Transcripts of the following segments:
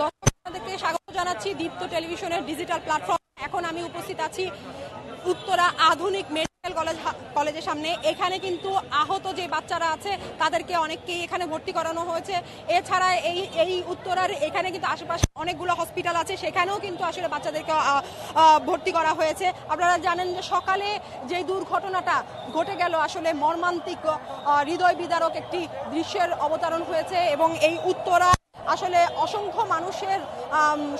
দর্শক স্বাগত জানাচ্ছি দীপ্ত টেলিভিশনের ডিজিটাল প্ল্যাটফর্ম। এখন আমি উপস্থিত আছি উত্তরা আধুনিক মেডিকেল কলেজ কলেজের সামনে। এখানে কিন্তু আহত যে বাচ্চারা আছে, তাদেরকে অনেককেই এখানে ভর্তি করানো হয়েছে। এছাড়া এই এই উত্তরার এখানে কিন্তু আশেপাশে অনেকগুলো হসপিটাল আছে। সেখানেও কিন্তু আসলে বাচ্চাদেরকে ভর্তি করা হয়েছে। আপনারা জানেন যে সকালে যে দুর্ঘটনাটা ঘটে গেল, আসলে মর্মান্তিক হৃদয় বিদারক একটি দৃশ্যের অবতারণ হয়েছে এবং এই উত্তরা আসলে অসংখ্য মানুষের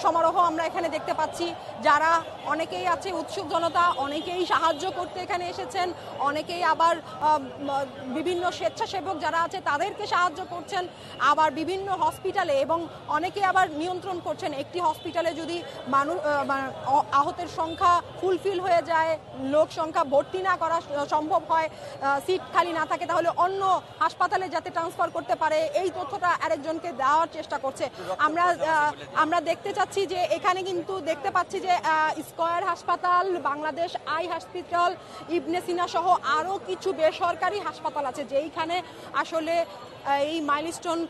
সমারোহ আমরা এখানে দেখতে পাচ্ছি। যারা অনেকেই আছে উৎসুক জনতা, অনেকেই সাহায্য করতে এখানে এসেছেন, অনেকেই আবার বিভিন্ন স্বেচ্ছাসেবক যারা আছে তাদেরকে সাহায্য করছেন, আবার বিভিন্ন হসপিটালে এবং অনেকে আবার নিয়ন্ত্রণ করছেন। একটি হসপিটালে যদি মানুষ আহতের সংখ্যা ফুলফিল হয়ে যায়, লোক সংখ্যা ভর্তি না করা সম্ভব হয় সিট খালি না থাকে, তাহলে অন্য হাসপাতালে যাতে ট্রান্সফার করতে পারে, এই তথ্যটা আরেকজনকে দেওয়ার চেষ্টা করছে। আমরা আমরা দেখতে চাচ্ছি যে এখানে কিন্তু দেখতে পাচ্ছি যে স্কয়ার হাসপাতাল, বাংলাদেশ আই হসপিটাল ইবনে সিনা সহ আরও কিছু বেসরকারি হাসপাতাল আছে, যেইখানে আসলে এই মাইলস্টোন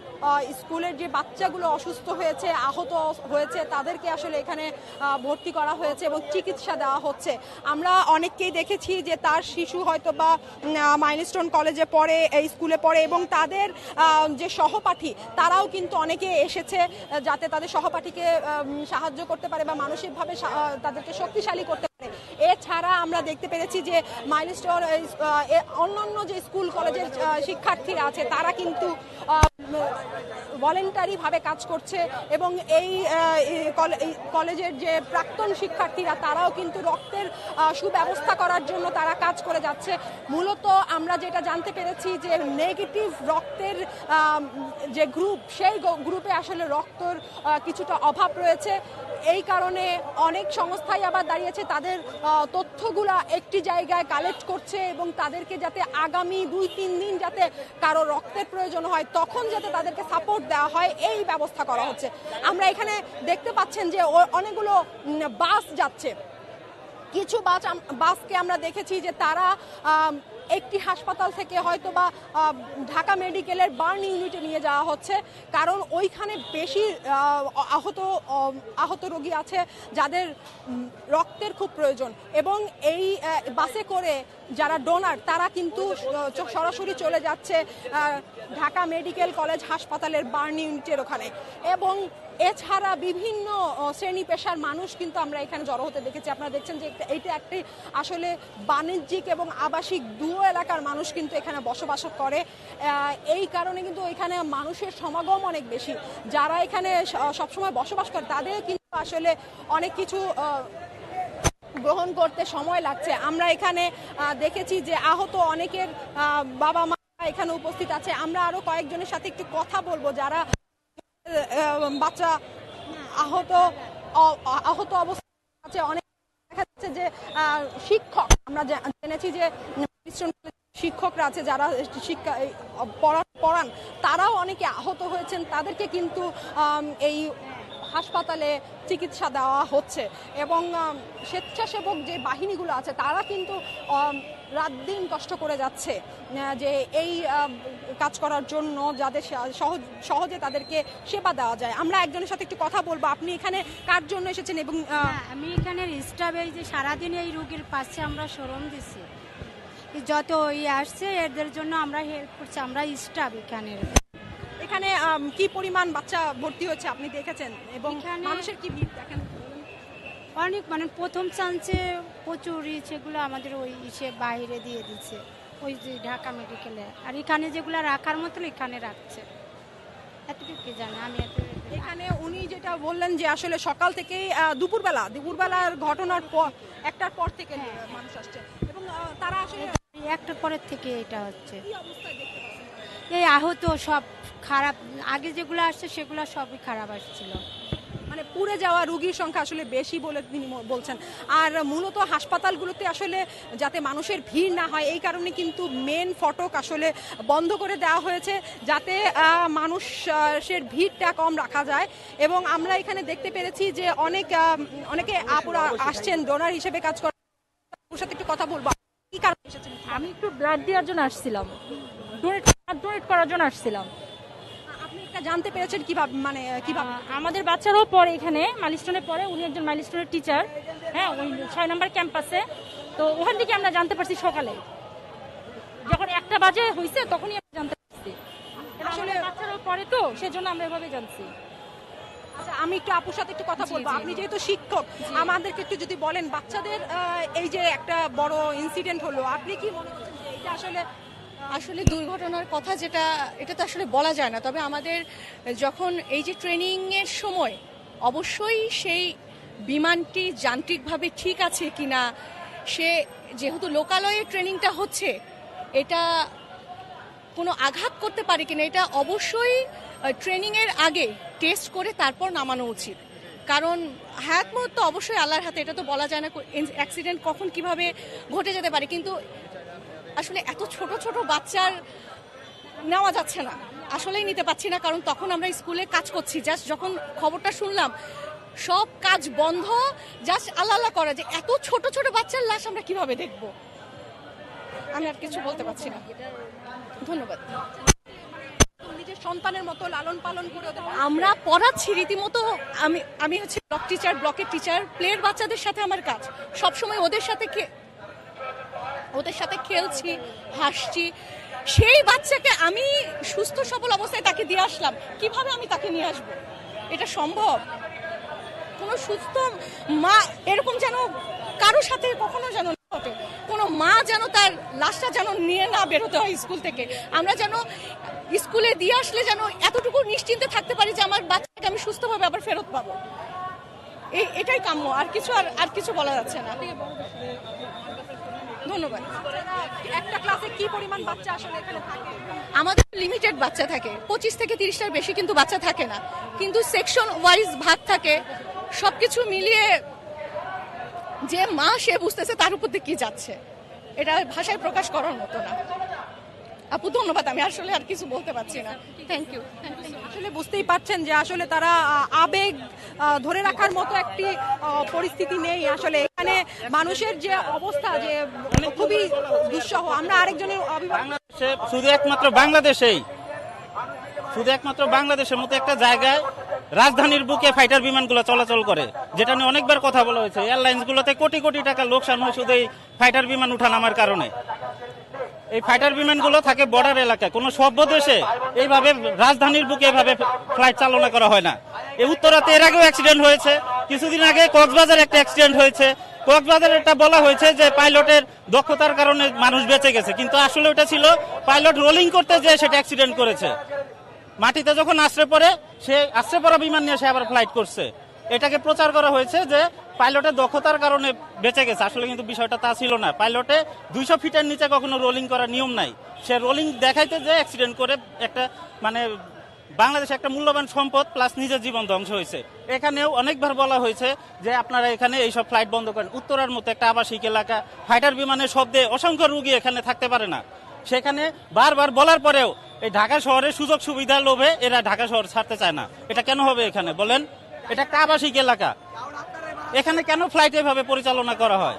স্কুলের যে বাচ্চাগুলো অসুস্থ হয়েছে, আহত হয়েছে, তাদেরকে আসলে এখানে ভর্তি করা হয়েছে এবং চিকিৎসা দেওয়া হচ্ছে। আমরা অনেককেই দেখেছি যে তার শিশু হয়তো বা মাইলস্টোন কলেজে পড়ে স্কুলে পড়ে এবং তাদের যে সহপাঠী, তারাও কিন্তু অনেকে এসেছে যাতে তাদের সহপাঠীকে সাহায্য করতে পারে বা মানসিকভাবে তাদেরকে শক্তিশালী করতে এছাড়া আমরা দেখতে পেরেছি যে মাইলস্টোন অন্যান্য যে স্কুল, কলেজের শিক্ষার্থীরা আছে, তারা কিন্তু ভলেন্টারি ভাবে কাজ করছে এবং এই কলেজের যে প্রাক্তন শিক্ষার্থীরা, তারাও কিন্তু রক্তের সুব্যবস্থা করার জন্য তারা কাজ করে যাচ্ছে। মূলত আমরা যেটা জানতে পেরেছি যে নেগেটিভ রক্তের যে গ্রুপ, সেই গ্রুপে আসলে রক্তর কিছুটা অভাব রয়েছে। এই কারণে অনেক সংস্থাই আবার দাঁড়িয়েছে, তাদের তথ্যগুলা একটি জায়গায় কালেক্ট করছে এবং তাদেরকে যাতে আগামী দুই, তিন দিন যাতে কারও রক্তের প্রয়োজন হয়, তখন যাতে তাদেরকে সাপোর্ট দেওয়া হয়, এই ব্যবস্থা করা হচ্ছে। আমরা এখানে দেখতে পাচ্ছেন যে অনেকগুলো বাস যাচ্ছে। কিছু বাস বাসকে আমরা দেখেছি যে তারা একটি হাসপাতাল থেকে হয়তো বা ঢাকা মেডিকেলের বার্ন ইউনিটে নিয়ে যাওয়া হচ্ছে। কারণ ওইখানে বেশি আহত আহত রোগী আছে যাদের রক্তের খুব প্রয়োজন। এবং এই বাসে করে যারা ডোনার তারা কিন্তু সরাসরি চলে যাচ্ছে ঢাকা মেডিকেল কলেজ হাসপাতালের বার্ন ইউনিটের ওখানে। এবং এছাড়া বিভিন্ন শ্রেণি পেশার মানুষ কিন্তু আমরা এখানে জড়ো হতে দেখেছি। আপনারা দেখছেন যে এটা- একটি আসলে বাণিজ্যিক এবং আবাসিক দুও এলাকার মানুষ কিন্তু এখানে বসবাস করে। এই কারণে কিন্তু এখানে মানুষের সমাগম অনেক বেশি। যারা এখানে সবসময় বসবাস করে, তাদের কিন্তু আসলে অনেক কিছু গ্রহণ করতে সময় লাগছে। আমরা এখানে দেখেছি যে আহত অনেকের বাবা মা এখানে উপস্থিত আছে। আমরা আরও কয়েকজনের সাথে একটু কথা বলব যারা বাচ্চা, আহত আহত অবস্থা আছে। অনেক দেখা যাচ্ছে যে শিক্ষক, আমরা জেনেছি যে শিক্ষকরা আছে যারা শিক্ষা পড়ান। তারাও অনেকে আহত হয়েছেন। তাদেরকে কিন্তু এই হাসপাতালে চিকিৎসা দেওয়া হচ্ছে। এবং স্বেচ্ছাসেবক যে বাহিনীগুলো আছে তারা কিন্তু রাত দিন কষ্ট করে যাচ্ছে যে এই কাজ করার জন্য যাদের সহজ সহজে তাদেরকে সেবা দেওয়া যায়। আমরা একজনের সাথে একটু কথা বলব। আপনি এখানে কার জন্য এসেছেন এবং হ্যাঁ, আমি এখানে স্টাফ এই যে সারাদিন এই রুগীর পাশে আমরা শ্রম দিছি। যত ইয়ে আসছে এদের জন্য আমরা হেল্প করছি। আমরা স্টাফ এখানের। এখানে কি পরিমাণ বাচ্চা ভর্তি হচ্ছে আপনি দেখেছেন? এবং মানুষের কি ভিড় দেখেন? অনেক মানে প্রথম চান্সে প্রচুর সেগুলো আমাদের ওই ইসে বাইরে দিয়ে দিচ্ছে ওই যে ঢাকা মেডিকেলে আর এখানে যেগুলো রাখার মতো এখানে রাখছে। এতটুকু জানি আমি এত এখানে উনি যেটা বললেন যে আসলে সকাল থেকেই দুপুরবেলা দুপুরবেলার ঘটনার পর একটার পর থেকে মানুষ আসছে। এবং তারা আসলে একটার পরের থেকে এটা হচ্ছে। এই আহত সব খারাপ আগে যেগুলো আসছে সেগুলো সবই খারাপ আসছিল। মানে পুড়ে যাওয়া রুগীর সংখ্যা আসলে বেশি বলে তিনি বলছেন। আর মূলত হাসপাতালগুলোতে আসলে যাতে মানুষের ভিড় না হয় এই কারণে কিন্তু মেন ফটক আসলে বন্ধ করে দেওয়া হয়েছে যাতে মানুষের ভিড়টা কম রাখা যায়। এবং আমরা এখানে দেখতে পেরেছি যে অনেক অনেকে আপুরা আসছেন ডোনার হিসেবে কাজ করেন ওর সাথে একটু কথা বলব। কি কারণে এসেছেন? আমি একটু ব্লাড দেওয়ার জন্য আসছিলাম। ডোনেট ডোনেট করার জন্য আসছিলাম। এটা জানতে পেরেছেন কীভাবে মানে কীভাবে? আমাদের বাচ্চারাও পড়ে এখানে মাইলস্টোনে পড়ে উনি একজন মাইলস্টোনের টিচার হ্যাঁ ওই ছয় নম্বর ক্যাম্পাসে তো ওখান থেকে আমরা জানতে পারছি সকালে। যখন একটা বাজে হয়েছে তখনই আমরা জানতে পারছি। আসলে বাচ্চারাও পড়ে তো সেজন্য আমরা এভাবে জানছি। আচ্ছা আমি একটু আপুর সাথে একটু কথা বলব। আপনি যেহেতু শিক্ষক আমাদেরকে একটু যদি বলেন বাচ্চাদের এই যে একটা বড় ইনসিডেন্ট হলো আপনি কি মনে করছেন যে এটা আসলে আসলে দুর্ঘটনার কথা যেটা, এটা তো আসলে বলা যায় না। তবে আমাদের যখন এই যে ট্রেনিংয়ের সময় অবশ্যই সেই বিমানটি যান্ত্রিকভাবে ঠিক আছে কি না সে যেহেতু লোকালয়ে ট্রেনিংটা হচ্ছে, এটা কোনো আঘাত করতে পারে কিনা, এটা অবশ্যই ট্রেনিংয়ের আগে টেস্ট করে তারপর নামানো উচিত। কারণ হায়াত মত তো অবশ্যই আল্লাহর হাতে, এটা তো বলা যায় না অ্যাক্সিডেন্ট কখন কীভাবে ঘটে যেতে পারে। কিন্তু আসলে এত ছোট ছোট বাচ্চার নেওয়া যাচ্ছে না। আসলেই নিতে পারছি না, কারণ তখন আমরা স্কুলে কাজ করছি। জাস্ট যখন খবরটা শুনলাম, সব কাজ বন্ধ, জাস্ট আল্লাহ করা যে এত ছোট ছোট বাচ্চার লাশ আমরা কীভাবে দেখব? আমি আর কিছু বলতে পারছি না। ধন্যবাদ। নিজের সন্তানের মতো লালন পালন করে আমরা পড়াচ্ছি রীতিমতো। আমি আমি হচ্ছে ব্লক টিচার ব্লকের টিচার প্লেয়ার বাচ্চাদের সাথে আমার কাজ। সবসময় ওদের সাথে ওদের সাথে খেলছি, হাসছি। সেই বাচ্চাকে আমি সুস্থ, সবল অবস্থায় তাকে দিয়ে আসলাম। কীভাবে আমি তাকে নিয়ে আসব? এটা সম্ভব? কোনো সুস্থ মা এরকম যেন কারও সাথে কখনো যেন ঘটে। কোনো মা যেন তার লাশটা যেন নিয়ে না বেরোতে হয় স্কুল থেকে। আমরা যেন স্কুলে দিয়ে আসলে যেন এতটুকু নিশ্চিন্তে থাকতে পারি যে আমার বাচ্চাকে আমি সুস্থভাবে আবার ফেরত পাবো। এই এটাই কাম্য। আর কিছু আর আর কিছু বলা যাচ্ছে না। ধন্যবাদ। একটা ক্লাসে কি পরিমাণ বাচ্চা আসলে এখানে থাকে? আমাদের লিমিটেড বাচ্চা থাকে। পঁচিশ থেকে তিরিশটার বেশি কিন্তু বাচ্চা থাকে না। কিন্তু সেকশন ওয়াইজ ভাগ থাকে। সবকিছু মিলিয়ে যে মা সে বুঝতেছে তার উপর দিয়ে কি যাচ্ছে। এটা ভাষায় প্রকাশ করার মতো না। আপু ধন্যবাদ আমি আসলে আর কিছু বলতে পারছি না। থ্যাংক ইউ আসলে বুঝতেই পারছেন যে আসলে তারা আবেগ আহ, ধরে রাখার মতো একটি আহ, পরিস্থিতি নেই। আসলে এখানে মানুষের যে অবস্থা যে খুবই দুঃসহ আমরা আরেকজনের বাংলাদেশে শুধু একমাত্র বাংলাদেশেই শুধু একমাত্র বাংলাদেশের মতো একটা জায়গায় রাজধানীর বুকে ফাইটার বিমানগুলো চলাচল করে যেটা নিয়ে অনেকবার কথা বলা হয়েছে। এয়ারলাইন্স গুলোতে কোটি কোটি টাকা লোকসান হয় শুধু এই ফাইটার বিমান উঠানামার কারণে। এই ফাইটার বিমানগুলো থাকে বর্ডার এলাকায়। কোনো সভ্য দেশে এইভাবে রাজধানীর বুকে এভাবে ফ্লাইট চালনা করা হয় না। এই উত্তরাতে এর আগেও অ্যাক্সিডেন্ট হয়েছে। কিছুদিন আগে কক্সবাজার একটা অ্যাক্সিডেন্ট হয়েছে। কক্সবাজারে এটা বলা হয়েছে যে পাইলটের দক্ষতার কারণে মানুষ বেঁচে গেছে। কিন্তু আসলে ওটা ছিল পাইলট রোলিং করতে যেয়ে সেটা অ্যাক্সিডেন্ট করেছে। মাটিতে যখন আশ্রয় পড়ে, সে আশ্রয় পড়া বিমান নিয়ে সে আবার ফ্লাইট করছে। এটাকে প্রচার করা হয়েছে যে পাইলটের দক্ষতার কারণে বেঁচে গেছে। আসলে কিন্তু বিষয়টা তা ছিল না। পাইলটে দুইশো ফিটের নিচে কখনো রোলিং করার নিয়ম নাই। সে রোলিং দেখাইতে যে অ্যাক্সিডেন্ট করে একটা মানে বাংলাদেশে একটা মূল্যবান সম্পদ প্লাস নিজের জীবন ধ্বংস হয়েছে। এখানেও অনেকবার বলা হয়েছে যে আপনারা এখানে এইসব ফ্লাইট বন্ধ করেন। উত্তরার মতো একটা আবাসিক এলাকা ফাইটার বিমানের শব্দে অসংখ্য রুগী এখানে থাকতে পারে না। সেখানে বারবার বলার পরেও এই ঢাকা শহরের সুযোগ সুবিধা লোভে এরা ঢাকা শহর ছাড়তে চায় না। এটা কেন হবে এখানে? বলেন। এটা একটা আবাসিক এলাকা। এখানে কেন ফ্লাইট এভাবে পরিচালনা করা হয়?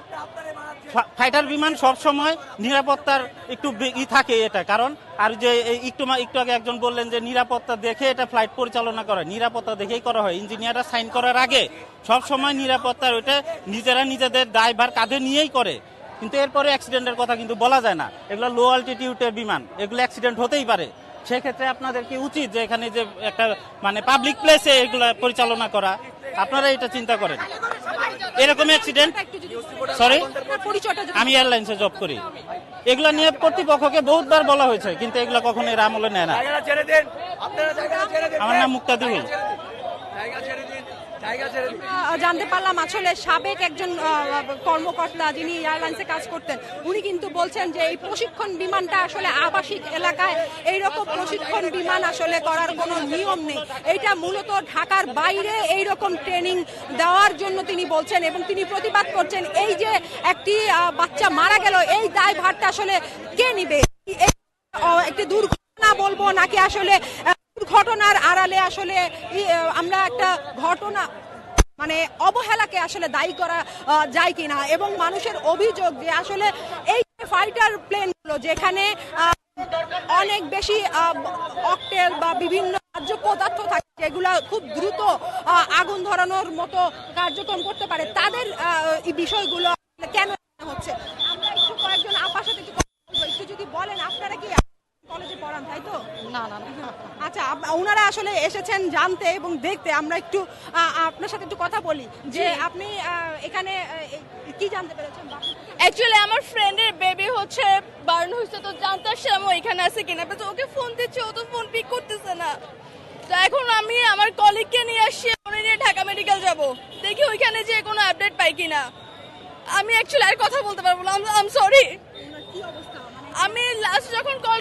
ফাইটার বিমান সব সময় নিরাপত্তার একটু ই থাকে এটা। কারণ আর যে একটু একটু আগে একজন বললেন যে নিরাপত্তা দেখে এটা ফ্লাইট পরিচালনা করা। নিরাপত্তা দেখেই করা হয়। ইঞ্জিনিয়াররা সাইন করার আগে সব সময় নিরাপত্তার ওইটা নিজেরা নিজেদের দায়ভার কাঁধে নিয়েই করে। কিন্তু এরপরে অ্যাক্সিডেন্টের কথা কিন্তু বলা যায় না। এগুলো লো অল্টিটিউডের বিমান। এগুলো অ্যাক্সিডেন্ট হতেই পারে। সেক্ষেত্রে আপনাদের কি উচিত যে এখানে যে একটা মানে পাবলিক প্লেসে এগুলা পরিচালনা করা? আপনারা এটা চিন্তা করেন। এরকম অ্যাক্সিডেন্ট সরি আমি এয়ারলাইন্সে জব করি। এগুলা নিয়ে কর্তৃপক্ষকে বহুতবার বলা হয়েছে কিন্তু এগুলা কখনো এর আমলে নেয় না। আমার নাম মুক্তাদিহুল জানতে পারলাম আসলে সাবেক একজন কর্মকর্তা যিনি এয়ারলাইন্সে কাজ করতেন, উনি কিন্তু বলছেন যে এই প্রশিক্ষণ বিমানটা আসলে আবাসিক এলাকায় এইরকম প্রশিক্ষণ বিমান আসলে করার কোনো নিয়ম নেই। এটা মূলত ঢাকার বাইরে এই রকম ট্রেনিং দেওয়ার জন্য তিনি বলছেন এবং তিনি প্রতিবাদ করছেন, এই যে একটি বাচ্চা মারা গেল, এই দায় ভারটা আসলে কে নিবে? একটি দুর্ঘটনা বলব নাকি আসলে আহ, দুর্ঘটনার আড়ালে আসলে আমরা একটা ঘটনা মানে অবহেলাকে আসলে দায়ী করা যায় কিনা এবং মানুষের অভিযোগ যে আসলে এই ফাইটার প্লেনগুলো যেখানে অনেক বেশি অকটেল বা বিভিন্ন রাজ্য খুব দ্রুত আগুন ধরানোর মতো কার্যক্রম করতে পারে তাদের বিষয়গুলো কেন হচ্ছে আমরা একটু কয়েকজন আপার সাথে। একটু যদি বলেন আপনারা কি কলেজে পড়ান তাই তো? না না না। আচ্ছা ওনারা আসলে এসেছেন জানতে এবং দেখতে। আমরা একটু আপনার সাথে একটু কথা বলি যে আপনি এখানে কি জানতে পেরেছেন? অ্যাকচুয়ালি আমার ফ্রেন্ডের বেবি হচ্ছে বার্ন হয়েছে তো জানতে আসছিলাম ও এখানে আছে কিনা। তো ওকে ফোন দিচ্ছে ও তো ফোন পিক করতেছে না। তো এখন আমি আমার কলিগকে নিয়ে আসছি উনি নিয়ে ঢাকা মেডিকেল যাব। দেখি ওইখানে যে কোনো আপডেট পাই কিনা। আমি অ্যাকচুয়ালি আর কথা বলতে পারব না। আম সরি আমি লাস্ট যখন কল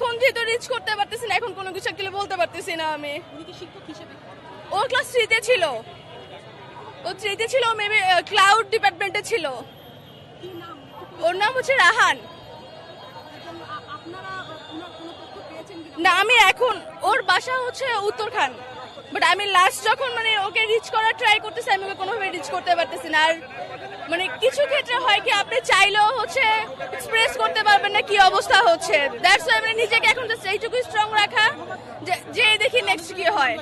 এখন যেহেতু রিচ করতে পারতেছি না এখন কোনো কিছু actually বলতে পারতেছি না আমি। ও ক্লাস থ্রিতে ছিল। ও থ্রিতে ছিল মেবি ক্লাউড ডিপার্টমেন্টে ছিল। ওর নাম হচ্ছে রাহান। না আমি এখন ওর বাসা হচ্ছে উত্তরখান। বাট আমি লাস্ট যখন মানে ওকে রিচ করার ট্রাই করতেছি আমি ওকে কোনোভাবে রিচ করতে পারতেছি না। আর মানে কিছু ক্ষেত্রে হয় কি, আপনি চাইলেও হচ্ছে এক্সপ্রেস করতে পারবেন না কি অবস্থা হচ্ছে। দ্যাটস ওয়াই মানে নিজেকে এখন জাস্ট এইটুকু স্ট্রং রাখা, যে দেখি নেক্সট কি হয়।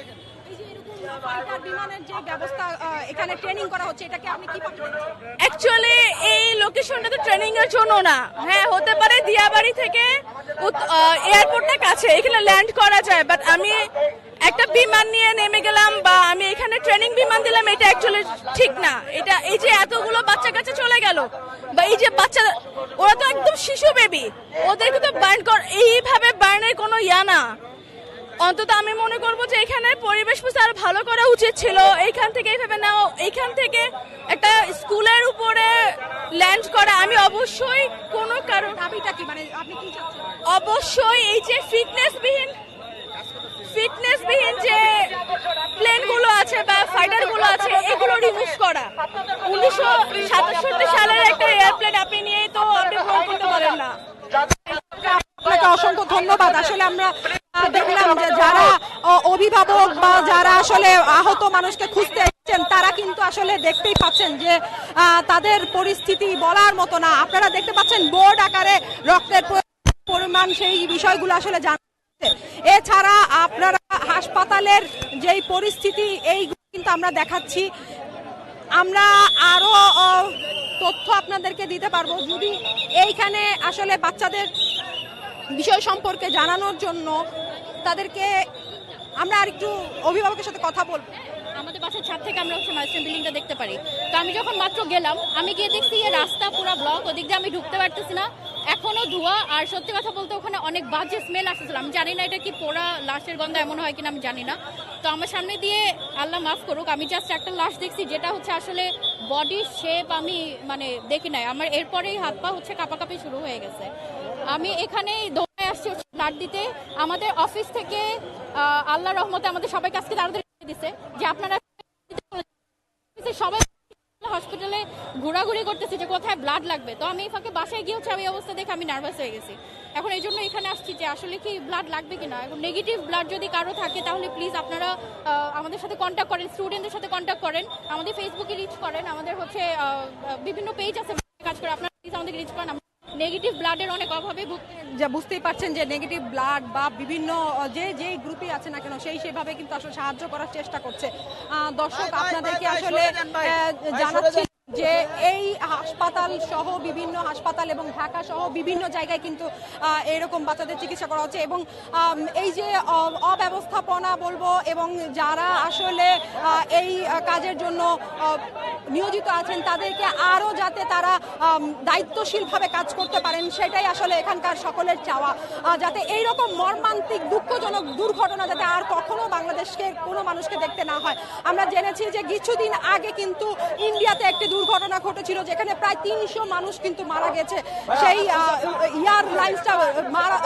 অ্যাকচুয়ালি এই লোকেশনটা তো ট্রেনিং জন্য না। হ্যাঁ হতে পারে দিয়াবাড়ি থেকে এয়ারপোর্টটা কাছে, এখানে ল্যান্ড করা যায় বাট আমি একটা বিমান নিয়ে নেমে গেলাম বা আমি এখানে ট্রেনিং বিমান দিলাম, এটা অ্যাকচুয়ালি ঠিক না। এটা, এই যে এতগুলো বাচ্চা কাছে চলে গেল, বা এই যে বাচ্চা, ওরা তো একদম শিশু বেবি ওদেরকে তো বার্ন কর, এইভাবে বার্নের কোনো ইয়া না। অন্তত আমি মনে করব যে এখানে পরিবেশ আরও ভালো করা উচিত ছিল। এইখান থেকে এইভাবে নাও এইখান থেকে একটা স্কুলের উপরে ল্যান্ড করা। আমি অবশ্যই কোনো কারণ কি মানে আপনি কি চাচ্ছেন? অবশ্যই এই যে ফিটনেসবিহীন ফিটনেসবিহীন যে প্লেনগুলো আছে বা ফাইটারগুলো আছে এগুলো রিমুভ করা। উনিশশো সাতাষট্টি সালের একটা এয়ারপ্লেন আপনি নিয়ে তো আপনি গ্রহণ করতে পারেন না। আপনাকে অসংখ্য ধন্যবাদ। আসলে আমরা দেখলাম যে যারা অভিভাবক বা যারা আসলে আহত মানুষকে খুঁজতে এসেছেন, তারা কিন্তু আসলে দেখতেই পাচ্ছেন যে তাদের পরিস্থিতি বলার মতো না। আপনারা দেখতে পাচ্ছেন বোর্ড আকারে রক্তের পরিমাণ সেই বিষয়গুলো আসলে জানতে এছাড়া আপনারা হাসপাতালের যেই পরিস্থিতি এই কিন্তু আমরা দেখাচ্ছি। আমরা আরও তথ্য আপনাদেরকে দিতে পারব। যদি এইখানে আসলে বাচ্চাদের বিষয় সম্পর্কে জানানোর জন্য তাদেরকে আমরা আর একটু অভিভাবকের সাথে কথা বলব। আমাদের বাসার ছাদ থেকে আমরা হচ্ছে মাইস্টার বিল্ডিংটা দেখতে পারি। তো আমি যখন মাত্র গেলাম, আমি গিয়ে দেখছি এই রাস্তা পুরো ব্লক ওদিক দিয়ে আমি ঢুকতে পারতেছি না। এখনও ধোয়া, আর সত্যি কথা বলতে ওখানে অনেক বাজে স্মেল আসতেছিল। আমি জানি না এটা কি পোড়া লাশের গন্ধ এমন হয় কিনা, আমি জানি না। তো আমার সামনে দিয়ে আল্লাহ মাফ করুক, আমি জাস্ট একটা লাশ দেখছি যেটা হচ্ছে আসলে বডির শেপ আমি মানে দেখি নাই। আমার এরপরেই হাত পা হচ্ছে কাঁপাকাঁপি শুরু হয়ে গেছে। আমি এখানে দৌড়ে আসছি ব্লাড দিতে। আমাদের অফিস থেকে আল্লাহ রহমতে আমাদের সবাইকে আজকে তাড়াতাড়ি দিছে যে আপনারা সবাই হসপিটালে ঘোরাঘুরি করতেছে যে কোথায় ব্লাড লাগবে। তো আমি এই ফাঁকে বাসায় গিয়ে হচ্ছে আমি অবস্থা দেখে আমি নার্ভাস হয়ে গেছি। এখন এই জন্য এখানে আসছি যে আসলে কি ব্লাড লাগবে কিনা? এখন নেগেটিভ ব্লাড যদি কারও থাকে তাহলে প্লিজ আপনারা আমাদের সাথে কন্ট্যাক্ট করেন স্টুডেন্টদের সাথে কন্ট্যাক্ট করেন, আমাদের ফেসবুকে রিচ করেন, আমাদের হচ্ছে বিভিন্ন পেজ আছে, কাজ করে আপনারা প্লিজ আমাদের রিচ করেন নেগেটিভ ব্লাডের অনেক অভাবে যা বুঝতেই পারছেন যে নেগেটিভ ব্লাড বা বিভিন্ন যে যেই গ্রুপে আছে না কেন সেই সেভাবে কিন্তু আসলে সাহায্য করার চেষ্টা করছে। আহ, দর্শক আপনাদেরকে আসলে আহ, জানাচ্ছি যে এই হাসপাতাল সহ বিভিন্ন হাসপাতাল এবং ঢাকা সহ বিভিন্ন জায়গায় কিন্তু এরকম বাচ্চাদের চিকিৎসা করা হচ্ছে এবং এই যে অব্যবস্থাপনা বলব এবং যারা আসলে এই কাজের জন্য নিয়োজিত আছেন তাদেরকে আরও যাতে তারা দায়িত্বশীলভাবে কাজ করতে পারেন, সেটাই আসলে এখানকার সকলের চাওয়া। যাতে এই রকম মর্মান্তিক, দুঃখজনক দুর্ঘটনা যাতে আর কখনো বাংলাদেশকে কোনো মানুষকে দেখতে না হয়। আমরা জেনেছি যে কিছুদিন আগে কিন্তু ইন্ডিয়াতে একটি দুর্ঘটনা ঘটেছিল যেখানে প্রায় তিনশো মানুষ কিন্তু মারা গেছে। সেই এয়ারলাইন্সটা মারা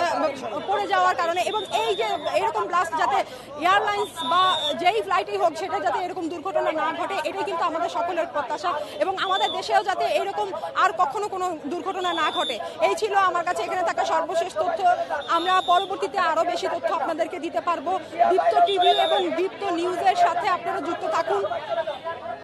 পড়ে যাওয়ার কারণে এবং এই যে এরকম ব্লাস্ট যাতে এয়ারলাইন্স বা যেই ফ্লাইটই হোক সেটা যাতে এরকম দুর্ঘটনা না ঘটে এটাই কিন্তু আমাদের সকলের প্রত্যাশা এবং আমাদের দেশেও যাতে এরকম আর কখনো কোনো দুর্ঘটনা না ঘটে। এই ছিল আমার কাছে এখানে থাকা সর্বশেষ তথ্য। আমরা পরবর্তীতে আরও বেশি তথ্য আপনাদেরকে দিতে পারব। দীপ্ত টিভি এবং দীপ্ত নিউজের সাথে আপনারা যুক্ত থাকুন।